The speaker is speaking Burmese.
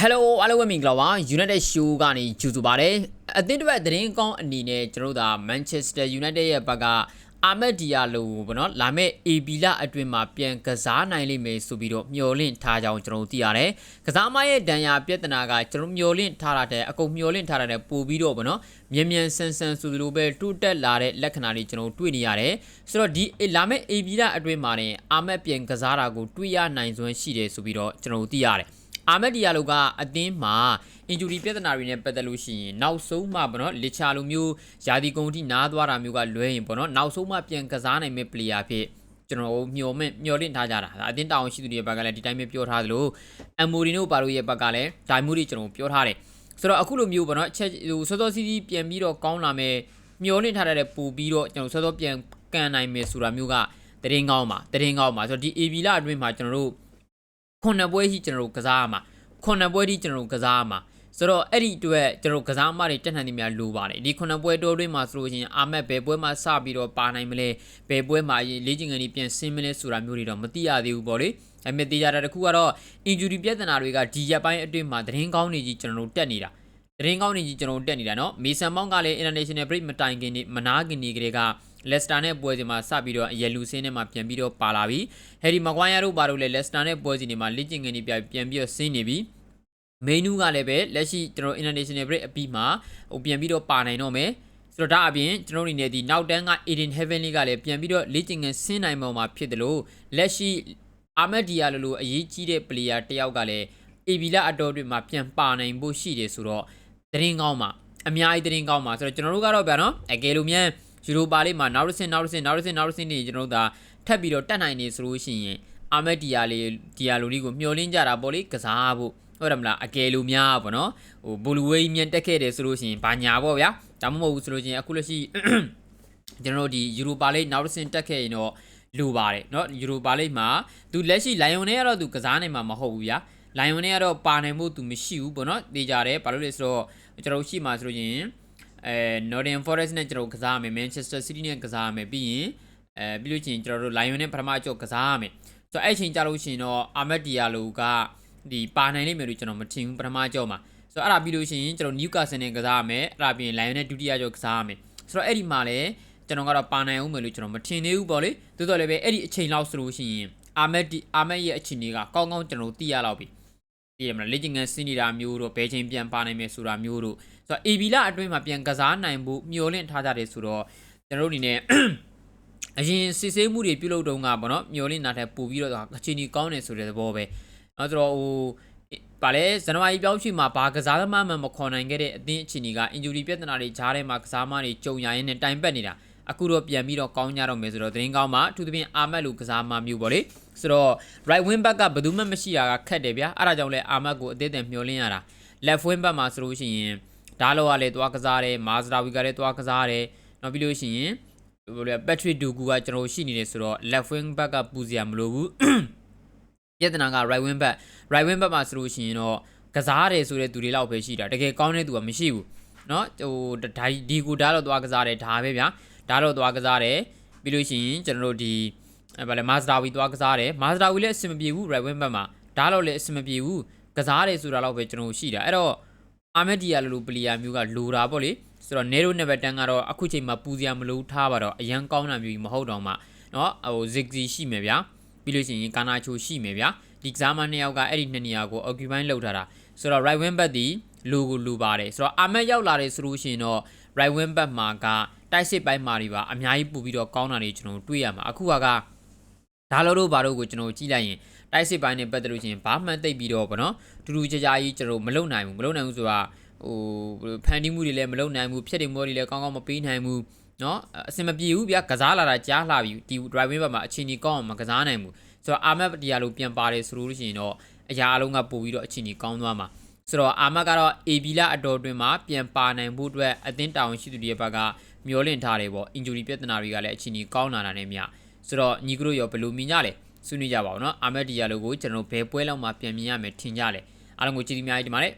Hello အားလုံးပဲမင်္ဂလာပါ United Show ကနေကြိုဆိုပါရစေအသင်းတစ်ပတ်သတင်းကောင်းအနေနဲ့ကျွန်တော်တို့ဒါ Manchester United ရဲ့ဘက်ကအာမက်ဒီယာလိုကိုပေါ့နော်လာမယ့် AB လအတွင်းမှာပြန်ကစားနိုင်လိမ့်မယ်ဆိုပြီးတော့မျှော်လင့်ထားကြောင်းကျွန်တော်တို့သိရတယ်ကစားမရဲ့ဒဏ်ရာပြဿနာကကျွန်တော်မျှော်လင့်ထားတာတဲ့အကုန်မျှော်လင့်ထားတာတဲ့ပို့ပြီးတော့ပေါ့နော်မြန်မြန်ဆန်ဆန်ဆိုသလိုပဲတိုးတက်လာတဲ့လက္ခဏာတွေကျွန်တော်တို့တွေ့နေရတယ်ဆိုတော့ဒီလာမယ့် AB လအတွင်းမှာねအာမက်ပြန်ကစားတာကိုတွေ့ရနိုင်စွမ်းရှိတယ်ဆိုပြီးတော့ကျွန်တော်တို့သိရတယ် အာမက်ဒီယာလိုကအသင်းမှာအင်ဂျူရီပြဿနာတွေနဲ့ပတ်သက်လို့ရှိရင်နောက်ဆုံးမှပေါ့နော်လစ်ချာလိုမျိုးယာဒီကုံတိနားသွားတာမျိုးကလွဲရင်ပေါ့နော်နောက်ဆုံးမှပြန်ကစားနိုင်မဲ့ပလေယာဖြစ်ကျွန်တော်တို့မျှော်မဲ့မျှော်လင့်ထားကြတာဒါအတင်းတောင်ရှိသူတွေရဲ့ဘက်ကလည်းဒီတိုင်းပဲပြောထားသလိုအမ်မိုရီနိုပါလိုရဲ့ဘက်ကလည်းဒိုင်မူတွေကျွန်တော်ပြောထားတယ်ဆိုတော့အခုလိုမျိုးပေါ့နော်ချက်ဟိုစောစောစီးစီးပြန်ပြီးတော့ကောင်းလာမဲ့မျှော်လင့်ထားတဲ့ပူပြီးတော့ကျွန်တော်စောစောပြန်ကန်နိုင်မယ်ဆိုတာမျိုးကတရင်ကောင်းပါတရင်ကောင်းပါဆိုတော့ဒီ AB လအတွင်းမှာကျွန်တော်တို့ 9ပွဲရှိကျွန်တော်တို့ကစားရမှာ9ပွဲထိကျွန်တော်တို့ကစားရမှာဆိုတော့အဲ့ဒီအတွက်ကျွန်တော်ကစားမတွေတက်နိုင်နေများလိုပါတယ်ဒီခုနှစ်ပွဲတိုးတွေမှာဆိုလို့ချင်းအာမက်ဘယ်ပွဲမှာစပြီးတော့ပါနိုင်မလဲဘယ်ပွဲမှာလေ့ကျင့်ခန်းကြီးပြန်ဆင်းမလဲဆိုတာမျိုးတွေတော့မသိရသေးဘူးပေါ့လေအမေတေးကြတာတခုကတော့ injury ပြဿနာတွေကဒီရက်ပိုင်းအတွင်းမှာသတင်းကောင်းတွေကြီးကျွန်တော်တို့တက်နေတာသတင်းကောင်းတွေကြီးကျွန်တော်တို့တက်နေတာနော်မေဆန်မောင်းကလည်း international break မတိုင်ခင်နေမနာခင်နေကလေးက လက်စတာနဲ့ပွဲစီမှာစပြီးတော့ရလူစင်းနဲ့မှာပြန်ပြီးတော့ပါလာပြီဟယ်ရီမကွိုင်းယာတို့ဘာလို့လဲလက်စတာနဲ့ပွဲစီတွေမှာလေ့ကျင့်ခန်းကြီးပြန်ပြီးတော့ဆင်းနေပြီမေနူးကလည်းပဲလက်ရှိကျွန်တော် international break အပြီးမှာဟိုပြန်ပြီးတော့ပါနိုင်တော့မယ်ဆိုတော့ဒါအပြင်ကျွန်တော်အနေနဲ့ဒီနောက်တန်းက Eden Heavenly ကလည်းပြန်ပြီးတော့လေ့ကျင့်ခန်းဆင်းနိုင်ပေါ်မှာဖြစ်တယ်လို့လက်ရှိအာမက်ဒီယာလိုလိုအရေးကြီးတဲ့ player တယောက်ကလည်း AB လအတော်တွေမှာပြန်ပါနိုင်ဖို့ရှိတယ်ဆိုတော့သတင်းကောင်းပါအများကြီးသတင်းကောင်းပါဆိုတော့ကျွန်တော်တို့ကတော့ဗျာနော်အကယ်လို့မြန် ယူရိုပါလေးမှာနောက်တစ်ဆင့်နောက်တစ်ဆင့်နောက်တစ်ဆင့်နောက်တစ်ဆင့်နေကျွန်တော်တို့ဒါထပ်ပြီးတော့တက်နိုင်နေဆိုလို့ရှိရင်အာမက်ဒီယာလေးဒီယာလိုလေးကိုမျှော်လင့်ကြတာပေါ့လေကစားဖို့ ဟုတ်တယ်မလားအကယ်လို့များပေါ့နော်ဟိုဘူလူဝေးမြန်တက်ခဲ့တယ်ဆိုလို့ရှိရင်ဘာညာပေါ့ဗျာဒါမှမဟုတ်ဘူးဆိုလို့ရှိရင်အခုလက်ရှိကျွန်တော်တို့ဒီယူရိုပါလိတ်နောက်တစ်ဆင့်တက်ခဲ့ရင်တော့လိုပါတယ်เนาะယူရိုပါလိတ်မှာသူလက်ရှိလိုင်ယွန်နဲ့ကတော့သူကစားနိုင်မှာမဟုတ်ဘူးဗျာလိုင်ယွန်နဲ့ကတော့ပါနိုင်ဖို့သူမရှိဘူးပေါ့နော်တေးကြတယ်ဘာလို့လဲဆိုတော့ကျွန်တော်ရှိမှာဆိုလို့ရင် အဲ Nottingham Forest နဲ့ကျွန်တော်ကစားရမယ် Manchester City နဲ့ကစားရမယ်ပြီးရင်အဲပြီးလို့ချင်းကျွန်တော်တို့ Lion နဲ့ပထမအကျော်ကစားရမယ်ဆိုတော့အဲ့ချိန်ကြာလို့ရှိရင်တော့ Ahmed Diallo ကဒီပါနိုင်လိမ့်မယ်လို့ကျွန်တော်မထင်ဘူးပထမကြောမှာဆိုတော့အဲ့ဒါပြီးလို့ရှိရင်ကျွန်တော် Newcastle နဲ့ကစားရမယ်အဲ့ဒါပြီးရင် Lion နဲ့ဒုတိယကြောကစားရမယ်ဆိုတော့အဲ့ဒီမှာလည်းကျွန်တော်ကတော့ပါနိုင်အောင်မယ်လို့ကျွန်တော်မထင်သေးဘူးပေါ့လေတိုးတော်လည်းပဲအဲ့ဒီအချိန်လောက်ဆိုလို့ရှိရင်အာမက်ဒီအာမက်ရဲ့အချိန်တွေကကောင်းကောင်းကျွန်တော်သိရလောက်ပြီ သိရမလားလေ့ကျင့်ခန်းစင်းနေတာမျိုးတို့ဘယ်ချိန်ပြန်ပါနိုင်မယ်ဆိုတာမျိုးတို့ဆိုတော့ AB လအတွင်းမှာပြန်ကစားနိုင်ဖို့မျှော်လင့်ထားကြတယ်ဆိုတော့ကျွန်တော်တို့အနေနဲ့အရင်စစ်ဆေးမှုတွေပြုလုပ်တုန်းကပေါ့နော်မျောလင့်နာထက်ပို့ပြီးတော့အချိန်ကြီးကောင်းတယ်ဆိုတဲ့သဘောပဲအဲဆိုတော့ဟိုဗာလဲဇန်နဝါရီပြောင်းရွှေ့မှာဘာကစားသမားမှမခေါ်နိုင်ခဲ့တဲ့အသင်းအခြေအနေကအင်ဂျူရီပြဿနာတွေကြားထဲမှာကစားမတွေကြုံရရင်နဲ့တိုင်ပတ်နေတာ အခုတော့ပြန်ပြီးတော့ကောင်းကြတော့မယ်ဆိုတော့သတင်းကောင်းမှာအထူးသဖြင့်အာမက်လူကစားမမျိုးပေါ့လေဆိုတော့ right wing back ကဘယ်သူမှမရှိတာကခက်တယ်ဗျာအဲ့ဒါကြောင့်လဲအာမက်ကိုအသေးအံမျောလင်းရတာ left wing back မှာဆိုလို့ရှိရင်ဒါလောကလည်းသွားကစားတယ်မာဇရာဝီကလည်းသွားကစားတယ်နောက်ပြီးလို့ရှိရင် ဘယ်လိုလဲ Patrick Dugu ကကျွန်တော်ရှိနေတယ်ဆိုတော့ left wing back ကပူစရာမလိုဘူးပြဿနာက right wing back right wing back မှာဆိုလို့ရှိရင်တော့ကစားတယ်ဆိုတဲ့သူတွေလောက်ပဲရှိတာတကယ်ကောင်းတဲ့သူကမရှိဘူးเนาะဟိုဒါဒီကူဒါတော့သွားကစားတယ်ဒါပဲဗျာ ဒါတော့သွားကစားတယ်ပြီးလို့ရှိရင်ကျွန်တော်တို့ဒီအဲဗာလဲ Mazda Wii သွားကစားတယ် Mazda Wii လည်းအဆင်မပြေဘူး right wing back မှာဒါတော့လည်းအဆင်မပြေဘူးကစားတယ်ဆိုတာတော့ပဲကျွန်တော်ရှိတာအဲ့တော့အာမက်ဒီယာလိုလိုပလီယာမျိုးကလိုတာပေါ့လေဆိုတော့ Nero Neverton ကတော့အခုချိန်မှာပူစရာမလိုထားပါတော့အရန်ကောင်းတာမျိုးကြီးမဟုတ်တော့မှเนาะဟို Ziggy ရှိမယ်ဗျာပြီးလို့ရှိရင်ကာနာချိုရှိမယ်ဗျာဒီကစားမနှစ်ယောက်ကအဲ့ဒီနှစ်နေရာကို occupy လုပ်ထားတာဆိုတော့ right wing back ဒီလူကိုလူပါတယ်ဆိုတော့အာမက်ရောက်လာတယ်ဆိုလို့ရှိရင်တော့ right wing back မှာက တိုက်စစ်ပိုင်းမှာတွေပါအများကြီးပူပြီးတော့ကောင်းတာတွေကျွန်တော်တွေ့ရမှာအခုကဒါလောတို့ဘာတို့ကိုကျွန်တော်ကြည့်လိုက်ရင်တိုက်စစ်ပိုင်းနဲ့ပတ်သက်လို့ရှိရင်ဘာမှတိတ်ပြီးတော့ဗောနော်တူတူကြကြကြီးကျွန်တော်မလုံနိုင်ဘူးမလုံနိုင်ဘူးဆိုတာဟိုဖန်တီးမှုတွေလည်းမလုံနိုင်ဘူးဖြတ်တင်မှုတွေလည်းကောင်းကောင်းမပေးနိုင်ဘူးเนาะအစင်မပြေဘူးဗျာကစားလာတာကြားလှပြီဒီ driving ဘက်မှာအချိန်ကြီးကောင်းအောင်မကစားနိုင်ဘူးဆိုတော့အာမက်တရားလိုပြန်ပါတယ်ဆိုလို့ရှိရင်တော့အရာအလုံးကပို့ပြီးတော့အချိန်ကြီးကောင်းသွားမှာဆိုတော့အာမက်ကတော့ AB လအတော်တွင်မှာပြန်ပါနိုင်ဖို့အတွက်အသင်းတာဝန်ရှိသူတွေရဲ့ဘက်က မျောလင့်ထားတယ်ပေါ့ injury ပြဿနာတွေကလည်းအချိန်ကြီးကောင်းလာတာနဲ့မြဆိုတော့ညီကတို့ရောဘယ်လိုမြင်ကြလဲဆွေးနွေးကြပါဦးเนาะအာမက်ဒီယာလိုကိုကျွန်တော်ဘယ်ပွဲလောက်မှပြန်မြင်ရမယ်ထင်ကြလဲအားလုံးကိုကြည့်ပြီးများကြီးဒီမှာလေ